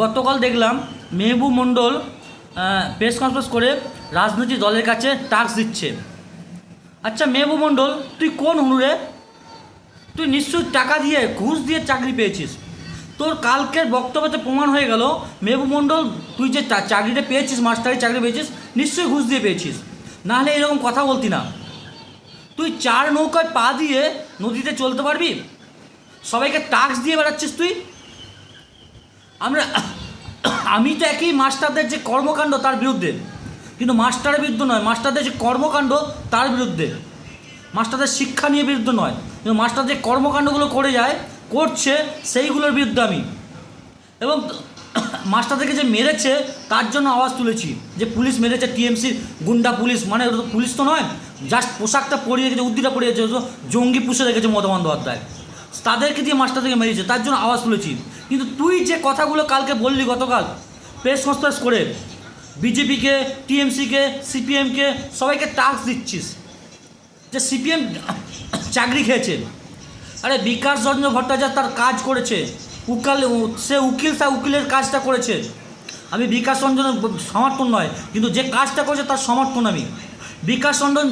গতকাল দেখলাম মেহবু মণ্ডল press conference করে রাজনৈতিক দলের কাছে টাস্ক দিচ্ছে। আচ্ছা মেহবু মণ্ডল, তুই কোন হুনুরে তুই নিশ্চয়ই টাকা দিয়ে, ঘুষ দিয়ে চাকরি পেয়েছিস। তোর কালকের বক্তব্যতে প্রমাণ হয়ে গেল মেহবু মণ্ডল, তুই যে চাকরিটা পেয়েছিস, মাস্টারি চাকরি পেয়েছিস, নিশ্চয়ই ঘুষ দিয়ে পেয়েছিস। নাহলে এরকম কথা বলতি না। তুই চার নৌকায় পা দিয়ে নদীতে চলতে পারবি? সবাইকে টাস্ক দিয়ে বেড়াচ্ছিস তুই? আমরা, আমি তো একই মাস্টারদের যে কর্মকাণ্ড তার বিরুদ্ধে। কিন্তু মাস্টারের বিরুদ্ধে নয়, মাস্টারদের যে কর্মকাণ্ড তার বিরুদ্ধে। মাস্টারদের শিক্ষা নিয়ে বিরুদ্ধে নয়, কিন্তু মাস্টার যে কর্মকাণ্ডগুলো করে যায়, করছে, সেইগুলোর বিরুদ্ধে আমি। এবং মাস্টারদেরকে যে মেরেছে, তার জন্য আওয়াজ তুলেছি। যে পুলিশ মেরেছে টিএমসির গুন্ডা পুলিশ মানে পুলিশ তো নয়, জাস্ট পোশাকটা পরিয়ে রেখেছে উদ্দিটা পরিয়ে জঙ্গি পুষে রেখেছে মমতা বন্দ্যোপাধ্যায়। তাদেরকে দিয়ে মাস্টারদেরকে মেরেছে, তার জন্য আওয়াজ তুলেছি। কিন্তু তুই যে কথাগুলো কালকে বললি গতকাল প্রেস কনফারেন্স করে বিজেপিকে টিএমসিকে সিপিএমকে সবাইকে টাস্ক দিচ্ছিস। যে সিপিএম চাকরি খেয়েছে। আরে বিকাশ রঞ্জন ভট্টাচার্য তার কাজ করেছে। উকাল, সে উকিল, তার উকিলের কাজটা করেছে। আমি বিকাশ রঞ্জনের সমর্থন নয়, কিন্তু যে কাজটা করেছে তার সমর্থন আমি। বিকাশ রঞ্জন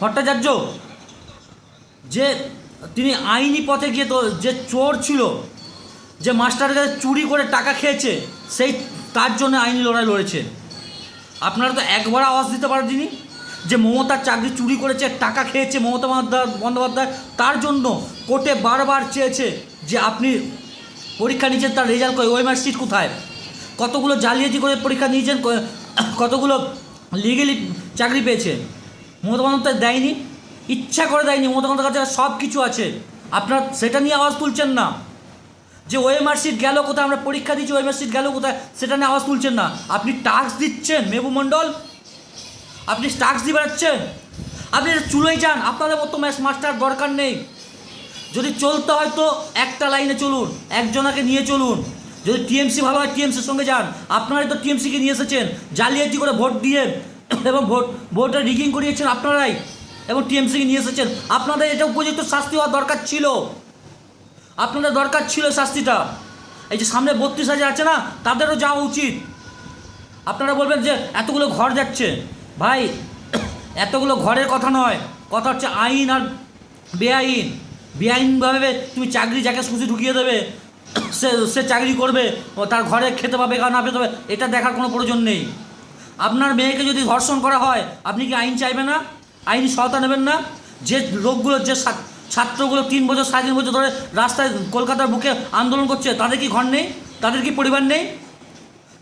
ভট্টাচার্য, যে তিনি আইনি পথে গিয়ে তো, যে চোর ছিল যে মাস্টারের কাছে চুরি করে টাকা খেয়েছে, সেই তার জন্য আইনি লড়াই লড়েছে। আপনারা তো একবার আওয়াজ দিতে পারেননি? যে মমতার চাকরি চুরি করেছে, টাকা খেয়েছে মমতা বন্দ্যোপাধ্যায় তার জন্য কোর্টে বারবার চেয়েছে যে আপনি পরীক্ষা নিয়েছেন, তার রেজাল্ট করে ওই সিট কোথায়? কতগুলো জালিয়াতি করে পরীক্ষা নিয়েছেন কতগুলো লিগেলি চাকরি পেয়েছে? মমতা বন্দ্যোপাধ্যায় দেয়নি, ইচ্ছা করে দেয়নি। মমতা বন্দ্যোপাধ্যায় সব কিছু আছে। আপনার সেটা নিয়ে আওয়াজ তুলছেন না। যে ওএমআর সিট গেল কোথায়? আমরা পরীক্ষা দিচ্ছি ওএমআর সিট গেল কোথায়? সেটা নিয়ে আওয়াজ তুলছেন না। আপনি টাস্ক দিচ্ছেন, মেবু মণ্ডল। আপনি টাস্ক দিয়ে বেড়াচ্ছেন। আপনি চুলোই যান। আপনাদের মতো ম্যাথ মাস্টার দরকার নেই। যদি চলতে হয় তো একটা লাইনে চলুন, একজনাকে নিয়ে চলুন। যদি টিএমসি ভালো হয় টিএমসির সঙ্গে যান। আপনারাই তো টিএমসিকে নিয়ে এসেছেন। জালিয়াতি করে ভোট দিয়ে এবং ভোট ভোটে রিগিং করিয়েছেন আপনারাই। এবং টিএমসিকে নিয়ে এসেছেন। আপনাদের এটা উপযুক্ত শাস্তি হওয়ার দরকার ছিল। আপনাদের দরকার ছিল শাস্তিটা। এই যে সামনে বত্রিশ হাজার আছে না, তাদেরও যাওয়া উচিত। আপনারা বলবেন যে এতগুলো ঘর যাচ্ছে। ভাই, এতগুলো ঘরের কথা নয়, কথা হচ্ছে আইন আর বেআইন। বেআইনভাবে তুমি চাকরি যাকে খুশি ঢুকিয়ে দেবে, সে সে চাকরি করবে, তার ঘরে খেতে পাবে না পেতে পাবে, এটা দেখার কোনো প্রয়োজন নেই। আপনার মেয়েকে যদি ধর্ষণ করা হয়, আপনি কি আইন চাইবেন না? আইনি সহায়তা নেবেন না? যে লোকগুলো যে ছাত্রগুলো তিন বছর, সাড়ে তিন বছর ধরে রাস্তায় কলকাতার বুকে আন্দোলন করছে, তাদের কি ঘর নেই? তাদের কি পরিবার নেই?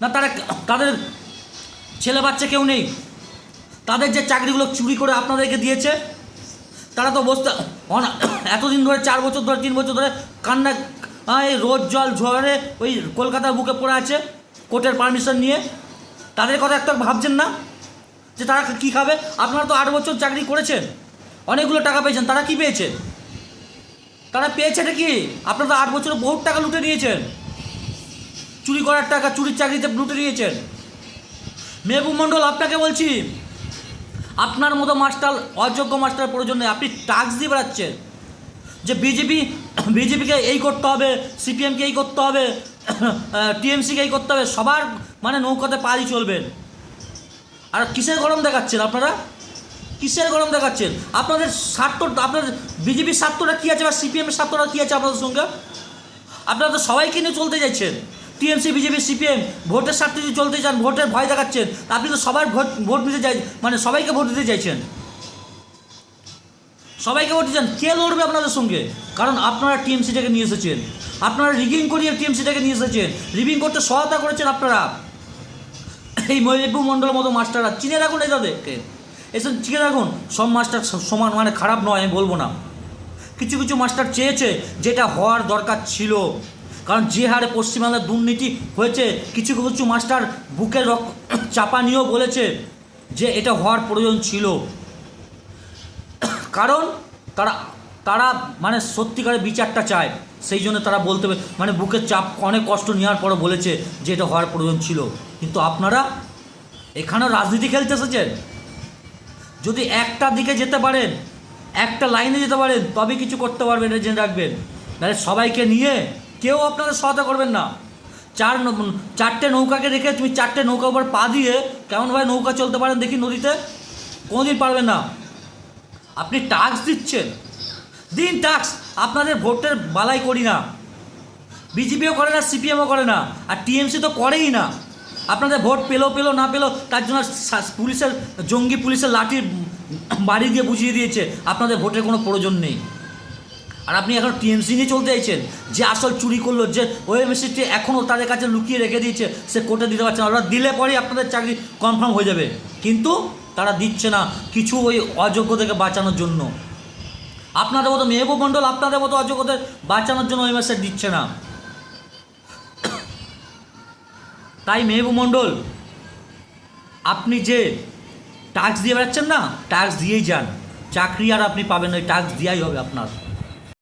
না তারা তাদের ছেলে বাচ্চা কেউ নেই? তাদের যে চাকরিগুলো চুরি করে আপনাদেরকে দিয়েছে, তারা তো বসতে এতদিন ধরে, চার বছর ধরে, তিন বছর ধরে কান্না এই রোদ, জল, ঝড়ে ওই কলকাতার বুকে পড়ে আছে, কোর্টের পারমিশন নিয়ে। তাদের কথা একটা ভাবছেন না? যে তারা কী খাবে? আপনারা তো আট বছর চাকরি করেছেন, অনেকগুলো টাকা পেয়েছেন, তারা কি পেয়েছে? তারা পেয়েছেটা কি? আপনারা তো আট বছরে বহুত টাকা লুটে নিয়েছেন। চুরি করার টাকা, চুরির চাকরিতে লুটে নিয়েছেন। মেহবুব মণ্ডল, আপনাকে বলছি, আপনার মতো মাস্টার, অযোগ্য মাস্টার প্রয়োজন নেই আপনি টাক্স দিয়ে বেড়াচ্ছেন। যে বিজেপি, বিজেপিকে এই করতে হবে, সিপিএমকে এই করতে হবে টিএমসিকে এই করতে হবে, সবার মানে নৌকাতে পাড়ি চলবেন। আর কিসের গরম দেখাচ্ছেন আপনারা? কিসের গরম দেখাচ্ছেন? আপনাদের স্বার্থ, আপনাদের বিজেপির স্বার্থটা কী আছে বা সিপিএমের স্বার্থটা কী আছে আপনাদের সঙ্গে? আপনারা তো সবাইকে নিয়ে চলতে চাইছেন। টিএমসি, বিজেপি, সিপিএম, ভোটের স্বার্থে যদি চলতে চান, ভোটের ভয় দেখাচ্ছেন, আপনি তো সবার ভোট ভোট দিতে চাই মানে সবাইকে ভোট দিতে চাইছেন। সবাইকে ভোট দিচ্ছেন কে লড়বে আপনাদের সঙ্গে? কারণ আপনারা টিএমসিটাকে নিয়ে এসেছেন। আপনারা রিগিং করিয়ে টিএমসিটাকে নিয়ে এসেছেন। রিগিং করতে সহায়তা করেছেন আপনারা। এই মহিবুব মণ্ডলের মতো মাস্টাররা, চিনে রাখুন এই তাদেরকে। এসব চিনে রাখুন সব মাস্টার সমান মানে খারাপ নয়, আমি বলব না। কিছু কিছু মাস্টার চেয়েছে যেটা হওয়ার দরকার ছিল। কারণ যে হারে পশ্চিমবাংলার দুর্নীতি হয়েছে, কিছু কিছু মাস্টার বুকের চাপা নিয়েও বলেছে যে এটা হওয়ার প্রয়োজন ছিল। কারণ তারা তারা মানে সত্যিকারের বিচারটা চায়, সেই জন্য তারা বলতে পারে মানে বুকের চাপ, অনেক কষ্ট নেওয়ার পরও বলেছে যে এটা হওয়ার প্রয়োজন ছিল। কিন্তু আপনারা এখানেও রাজনীতি খেলতে এসেছেন? যদি একটা দিকে যেতে পারেন, একটা লাইনে যেতে পারেন তবে কিছু করতে পারবেন জেনে রাখবেন। নাহলে সবাইকে নিয়ে কেউ আপনাদের সহায়তা করবেন না। চার চারটে নৌকাকে রেখে তুমি চারটে নৌকা উপর পা দিয়ে কেমনভাবে নৌকা চলতে পারেন দেখি নদীতে? কোনোদিন পারবেন না। আপনি টাক্স দিচ্ছেন। দিন টাক্স আপনাদের ভোটের বালাই করি না। বিজেপিও করে না, সিপিএমও করে না। আর টিএমসি তো করেই না। আপনাদের ভোট পেল পেল, না পেল, তার জন্য পুলিশের, জঙ্গি পুলিশের লাঠি বাড়ি দিয়ে বুঝিয়ে দিয়েছে। আপনাদের ভোটের কোনো প্রয়োজন নেই। আর আপনি এখন টিএমসি নিয়ে চলতে চাইছেন, যে আসল চুরি করল, যে ওএমএসিটি এখনও তাদের কাছে লুকিয়ে রেখে দিয়েছে, সে কোর্টে দিতে পারছে না। ওরা দিলে পরেই আপনাদের চাকরি কনফার্ম হয়ে যাবে। কিন্তু তারা দিচ্ছে না কিছু ওই অযোগ্যদেরকে বাঁচানোর জন্য। আপনাদের মতো মেহবুব মণ্ডল আপনাদের মতো অযোগ্যদের বাঁচানোর জন্য ওএমএসএ দিচ্ছে না। তাই মেহবুব মণ্ডল, আপনি যে ট্যাক্স দিয়ে বেড়াচ্ছেন না ট্যাক্স দিয়েই যান। চাকরি আর আপনি পাবেন ওই ট্যাক্স দেওয়াই হবে আপনার।